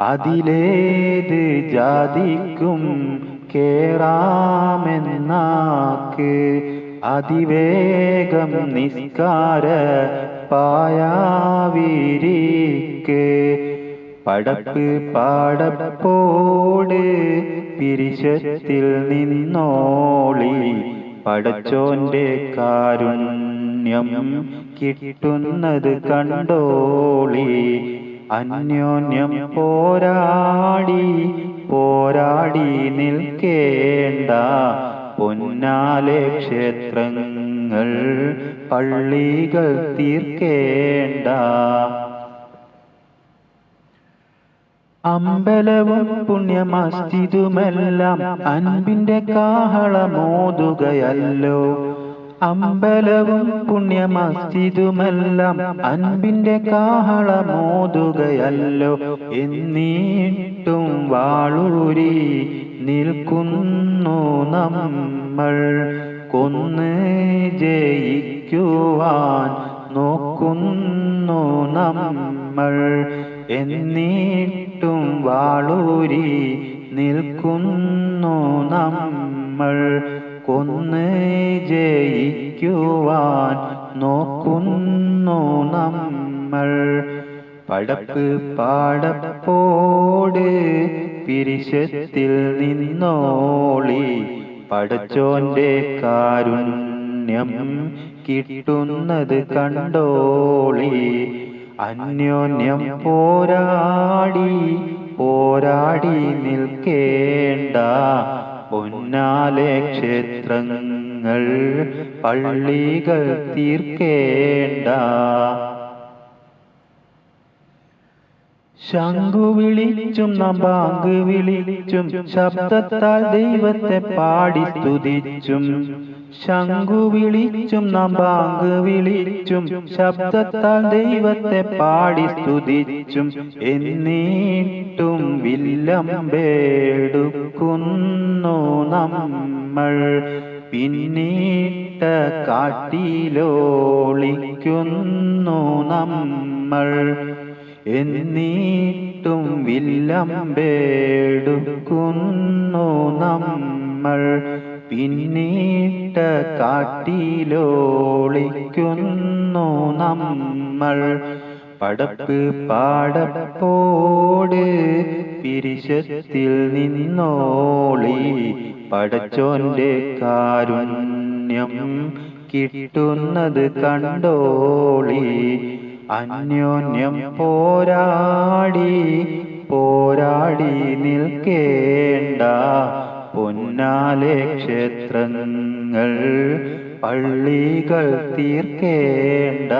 അതിലേത് ജാതിക്കും കേറാമെന്നാക്ക് അതിവേഗം നിസ്കാര പായാവിരിക്ക്. പടപ്പ് പാടപ്പോട് പിരിശത്തിൽ നിന്നോളി പടച്ചോന്റെ കാരുണ്യം കിട്ടുന്നത് കണ്ടോളി അന്യോന്യം പോരാടി പോരാടി നിൽക്കേണ്ട. പൊന്നാലെ ക്ഷേത്രങ്ങൾ പള്ളികൾ തീർക്കേണ്ട. അമ്പലവും പുണ്യമസ്തിതുമെല്ലാം അൻപിന്റെ കാഹളമോതുകയല്ലോ. അമ്പലവും പുണ്യമസ്തിതുമെല്ലാം അൻപിന്റെ കാഹളമോതുകയല്ലോ. എന്നീട്ടും വാളൂരി നിൽക്കുന്നു നമ്മൾ. കൊന്ന് ജയിക്കുവാൻ നോക്കുന്നു നമ്മൾ. എന്നിട്ടും വാളൂരി നിൽക്കുന്നു നമ്മൾ. കൊന്ന് ജയിക്കുവാൻ നോക്കുന്നു നമ്മൾ. പടപ്പ് പാടപ്പോട് പിരിശത്തിൽ നിന്നോളി. പടച്ചോന്റെ കാരുണ്യം കിട്ടുന്നത് കണ്ടോളി. അന്യോന്യം പോരാടി പോരാടി നിൽക്കേണ്ട പൊന്നാലെ ക്ഷേത്രങ്ങൾ പള്ളികൾ തീർക്കേണ്ട. ശംഖു വിളിച്ചും നമ്പാങ്ക് വിളിച്ചും ശബ്ദത്താൽ ദൈവത്തെ പാടി സ്തുതിച്ചും. ശംഖു വിളിച്ചും നമ്പാങ്ക് വിളിച്ചും ശബ്ദത്താൽ ദൈവത്തെ പാടി സ്തുതിച്ചും. എന്നിട്ടും വില്ലമ്പേടുക്കുന്നു നമ്മൾ പിന്നീട്ട കാട്ടിലോളിക്കുന്നു നമ്മൾ. എന്നിട്ടും വില്ലമ്പേടുക്കുന്നു നമ്മൾ. പിന്നീട്ട കാട്ടിലോളിക്കുന്നു നമ്മൾ. പടപ്പ് പാടപ്പോട് പിരിശത്തിൽ നിന്നോളി പടച്ചോന്റെ കാരുണ്യം കിട്ടുന്നത് കണ്ടോളി. അന്യോന്യം പോരാടി പോരാടി നിൽക്കേണ്ട പൊന്നാലെ ക്ഷേത്രങ്ങൾ പള്ളികൾ തീർക്കേണ്ട.